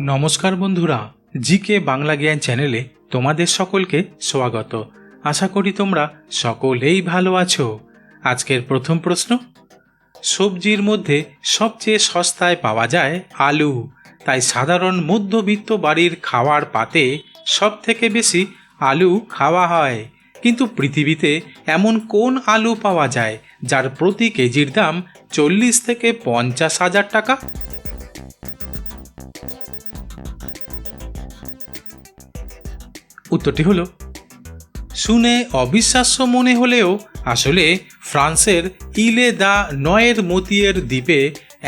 নমস্কার বন্ধুরা, জিকে বাংলা জ্ঞান চ্যানেলে তোমাদের সকলকে স্বাগত। আশা করি তোমরা সকলেই ভালো আছো। আজকের প্রথম প্রশ্ন, সবজির মধ্যে সবচেয়ে সস্তায় পাওয়া যায় আলু। তাই সাধারণ মধ্যবিত্ত বাড়ির খাওয়ার পাতে সব থেকে বেশি আলু খাওয়া হয়। কিন্তু পৃথিবীতে এমন কোন আলু পাওয়া যায় যার প্রতি কেজির দাম চল্লিশ থেকে পঞ্চাশ হাজার টাকা? উত্তরটি হলো, শুনে অবিশ্বাস্য মনে হলেও আসলে ফ্রান্সের ইলে দা নয়ের মতিয়ের দ্বীপে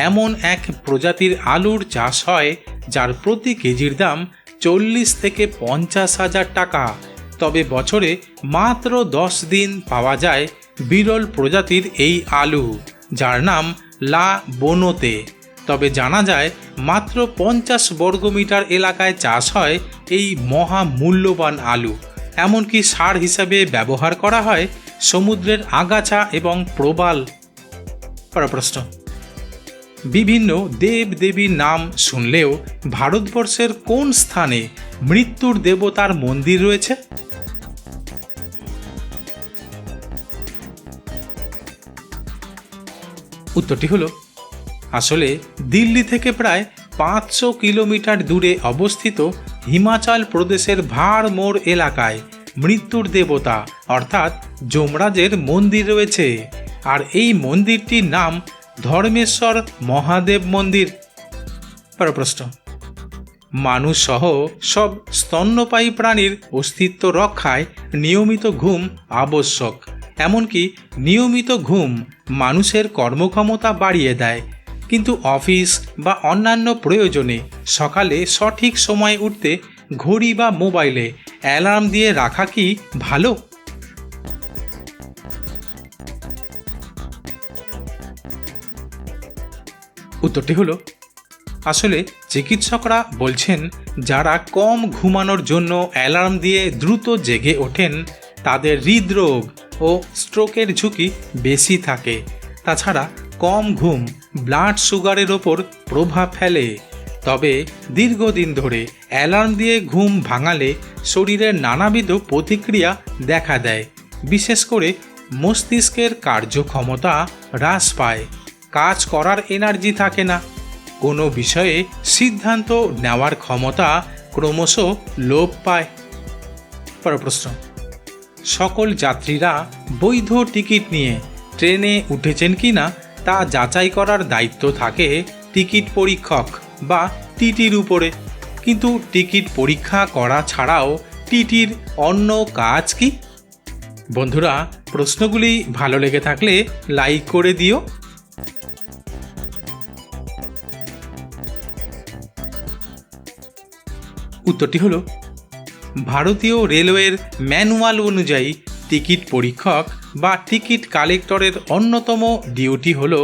এমন এক প্রজাতির আলুর চাষ হয় যার প্রতি কেজির দাম চল্লিশ থেকে পঞ্চাশ হাজার টাকা। তবে বছরে মাত্র দশ দিন পাওয়া যায় বিরল প্রজাতির এই আলু, যার নাম লা বোনোতে। তবে জানা যায়, মাত্র পঞ্চাশ বর্গমিটার এলাকায় চাষ হয় এই মহা মূল্যবান আলু। এমনকি সার হিসাবে ব্যবহার করা হয় সমুদ্রের আগাছা এবং প্রবাল। প্রশ্ন। বিভিন্ন দেব দেবীর নাম শুনলেও ভারতবর্ষের কোন স্থানে মৃত্যুর দেবতার মন্দির রয়েছে? উত্তরটি হলো আসলে দিল্লি থেকে প্রায় পাঁচশো কিলোমিটার দূরে অবস্থিত হিমাচল প্রদেশের ভাড়মোড় এলাকায় মৃত্যুর দেবতা, অর্থাৎ যমরাজের মন্দির রয়েছে। আর এই মন্দিরটির নাম ধর্মেশ্বর মহাদেব মন্দির। পর প্রশ্ন মানুষ সহ সব স্তন্যপায়ী প্রাণীর অস্তিত্ব রক্ষায় নিয়মিত ঘুম আবশ্যক। এমনকি নিয়মিত ঘুম মানুষের কর্মক্ষমতা বাড়িয়ে দেয়। কিন্তু অফিস বা অন্যান্য প্রয়োজনে সকালে সঠিক সময় উঠতে ঘড়ি বা মোবাইলে অ্যালার্ম দিয়ে রাখা কি ভালো? উত্তরটি হলো, আসলে চিকিৎসকরা বলছেন, যারা কম ঘুমানোর জন্য অ্যালার্ম দিয়ে দ্রুত জেগে ওঠেন, তাদের হৃদরোগ ও স্ট্রোকের ঝুঁকি বেশি থাকে। তাছাড়া কম ঘুম ব্লাড সুগারের ওপর প্রভাব ফেলে। তবে দীর্ঘদিন ধরে অ্যালার্ম দিয়ে ঘুম ভাঙালে শরীরের নানাবিধ প্রতিক্রিয়া দেখা দেয়। বিশেষ করে মস্তিষ্কের কার্যক্ষমতা হ্রাস পায়। কাজ করার এনার্জি থাকে না। কোনো বিষয়ে সিদ্ধান্ত নেওয়ার ক্ষমতা ক্রমশ লোপ পায়। পর প্রশ্ন সকল যাত্রীরা বৈধ টিকিট নিয়ে ট্রেনে উঠেছেন কি না তা যাচাই করার দায়িত্ব থাকে টিকিট পরীক্ষক বা টিটির উপরে। কিন্তু টিকিট পরীক্ষা করা ছাড়াও টিটির অন্য কাজ কি? বন্ধুরা, প্রশ্নগুলি ভালো লেগে থাকলে লাইক করে দিও। উত্তরটি হলো, ভারতীয় রেলওয়ের ম্যানুয়াল অনুযায়ী টিকিট পরীক্ষক বা টিকিট কালেক্টরের অন্যতম ডিউটি হল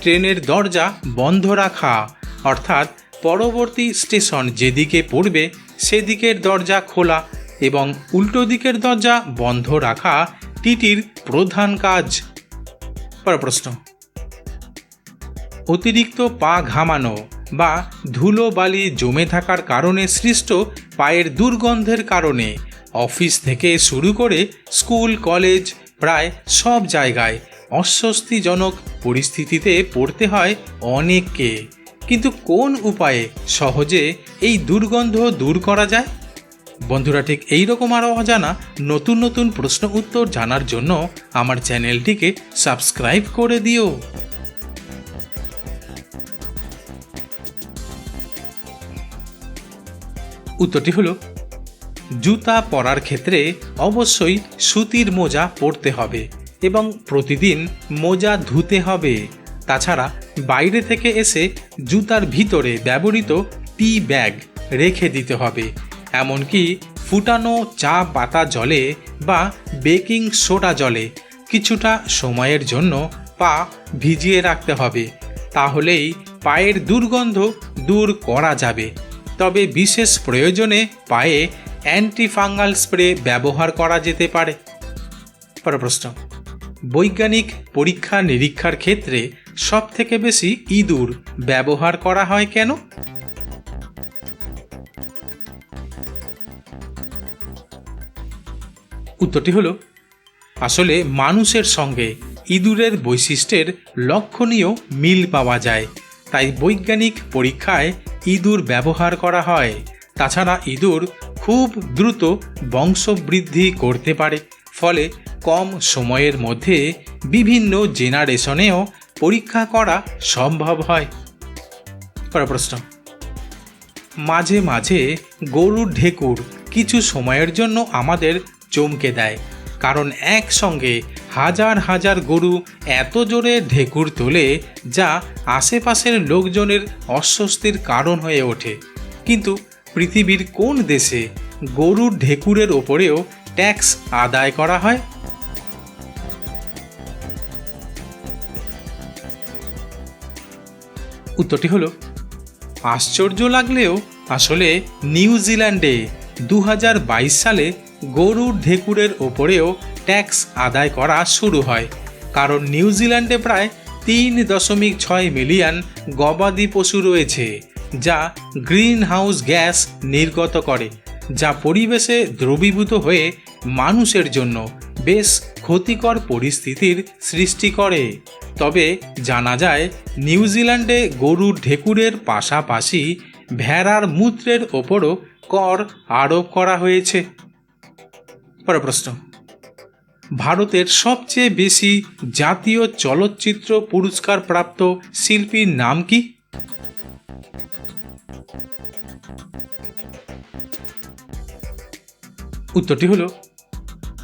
ট্রেনের দরজা বন্ধ রাখা, অর্থাৎ পরবর্তী স্টেশন যেদিকে পড়বে সেদিকের দরজা খোলা এবং উল্টো দিকের দরজা বন্ধ রাখা টিটির প্রধান কাজ। পর প্রশ্ন। অতিরিক্ত পা ঘামানো বা ধুলো বালি জমে থাকার কারণে সৃষ্ট পায়ের দুর্গন্ধের কারণে অফিস থেকে শুরু করে স্কুল, কলেজ প্রায় সব জায়গায় অস্বস্তিজনক পরিস্থিতিতে পড়তে হয় অনেককে। কিন্তু কোন উপায়ে সহজে এই দুর্গন্ধ দূর করা যায়? বন্ধুরা, ঠিক এই রকম আরও অজানা নতুন নতুন প্রশ্ন উত্তর জানার জন্য আমার চ্যানেলটিকে সাবস্ক্রাইব করে দিও। উত্তরটি হলো জুতা পরার ক্ষেত্রে অবশ্যই সুতির মোজা পরতে হবে এবং প্রতিদিন মোজা ধুতে হবে। তাছাড়া বাইরে থেকে এসে জুতার ভিতরে ব্যবহৃত টি ব্যাগ রেখে দিতে হবে, এমনকি ফুটানো চা পাতা জলে বা বেকিং সোডা জলে কিছুটা সময়ের জন্য পা ভিজিয়ে রাখতে হবে। তাহলেই পায়ের দুর্গন্ধ দূর করা যাবে। তবে বিশেষ প্রয়োজনে পায়ে অ্যান্টিফাঙ্গাল স্প্রে ব্যবহার করা যেতে পারে। পর প্রশ্ন। বৈজ্ঞানিক পরীক্ষা নিরীক্ষার ক্ষেত্রে সবথেকে বেশি ইঁদুর ব্যবহার করা হয় কেন? উত্তরটি হলো, আসলে মানুষের সঙ্গে ইঁদুরের বৈশিষ্ট্যের লক্ষণীয় মিল পাওয়া যায়, তাই বৈজ্ঞানিক পরীক্ষায় ইঁদুর ব্যবহার করা হয়। তাছাড়া ইঁদুর খুব দ্রুত বংশবৃদ্ধি করতে পারে। ফলে কম সময়ের মধ্যে বিভিন্ন জেনারেশনেও পরীক্ষা করা সম্ভব হয়। পরের প্রশ্ন। মাঝে মাঝে গরুর ঢেকুর কিছু সময়ের জন্য আমাদের চমকে দেয়। কারণ একসঙ্গে হাজার হাজার গরু এত জোরে ঢেকুর তোলে যা আশেপাশের লোকজনের অস্বস্তির কারণ হয়ে ওঠে। কিন্তু পৃথিবীর কোন দেশে গরুর ঢেকুরের ওপরেও ট্যাক্স আদায় করা হয়? উত্তরটি হলো, আশ্চর্য লাগলেও আসলে নিউজিল্যান্ডে দু হাজার বাইশ সালে গরুর ঢেকুরের ওপরেও ট্যাক্স আদায় করা শুরু হয়, কারণ নিউজিল্যান্ডে প্রায় তিন দশমিক ছয় মিলিয়ন গবাদি পশু রয়েছে। যা গ্রিন হাউস গ্যাস নির্গত করে, যা পরিবেশে দ্রবীভূত হয়ে মানুষের জন্য বেশ ক্ষতিকর পরিস্থিতির সৃষ্টি করে। তবে জানা যায় নিউজিল্যান্ডে গরুর ঢেকুরের পাশাপাশি ভেড়ার মূত্রের ওপরও কর আরোপ করা হয়েছে। পরের প্রশ্ন। ভারতের সবচেয়ে বেশি জাতীয় চলচ্চিত্র পুরস্কার প্রাপ্ত শিল্পীর নাম কি? উত্তরটি হলো,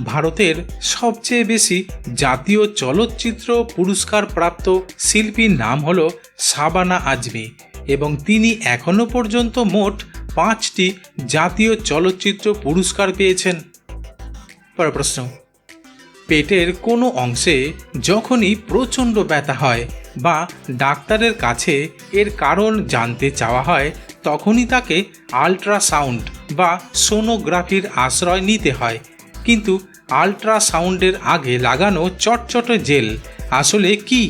ভারতের সবচেয়ে বেশি জাতীয় চলচ্চিত্র পুরস্কার প্রাপ্ত শিল্পীর নাম হল সাবানা আজমি এবং তিনি এখনও পর্যন্ত মোট পাঁচটি জাতীয় চলচ্চিত্র পুরস্কার পেয়েছেন। পরের প্রশ্ন, পেটের কোনো অংশে যখনই প্রচণ্ড ব্যথা হয় বা ডাক্তারের কাছে এর কারণ জানতে চাওয়া হয় তখনই তাকে আল্ট্রাসাউন্ড বা সোনোগ্রাফির আশ্রয় নিতে হয়। কিন্তু আল্ট্রাসাউন্ডের আগে লাগানো চটচটে জেল আসলে কি?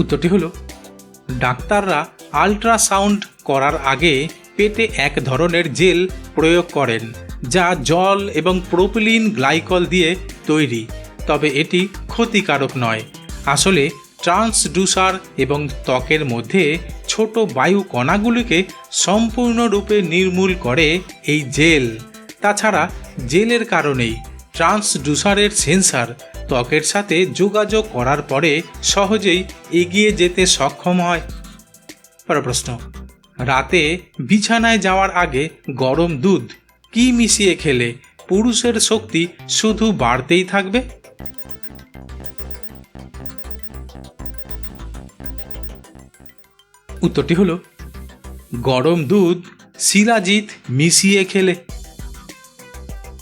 উত্তরটি হলো, ডাক্তাররা আল্ট্রাসাউন্ড করার আগে পেটে এক ধরনের জেল প্রয়োগ করেন, যা জল এবং প্রোপিলিন গ্লাইকল দিয়ে তৈরি। তবে এটি ক্ষতিকারক নয়। আসলে ট্রান্সডুসার এবং ত্বকের মধ্যে ছোট বায়ু কণাগুলিকে সম্পূর্ণরূপে নির্মূল করে এই জেল। তাছাড়া জেলের কারণেই ট্রান্সডুসারের সেন্সার ত্বকের সাথে যোগাযোগ করার পরে সহজেই এগিয়ে যেতে সক্ষম হয়। পরের প্রশ্ন, রাতে বিছানায় যাওয়ার আগে গরম দুধ কি মিশিয়ে খেলে পুরুষের শক্তি শুধু বাড়তেই থাকবে? উত্তরটি হলো, গরম দুধ শিলাজিৎ মিশিয়ে খেলে।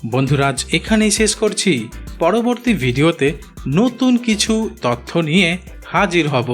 বন্ধুরাজ এখানেই শেষ করছি। পরবর্তী ভিডিওতে নতুন কিছু তথ্য নিয়ে হাজির হব।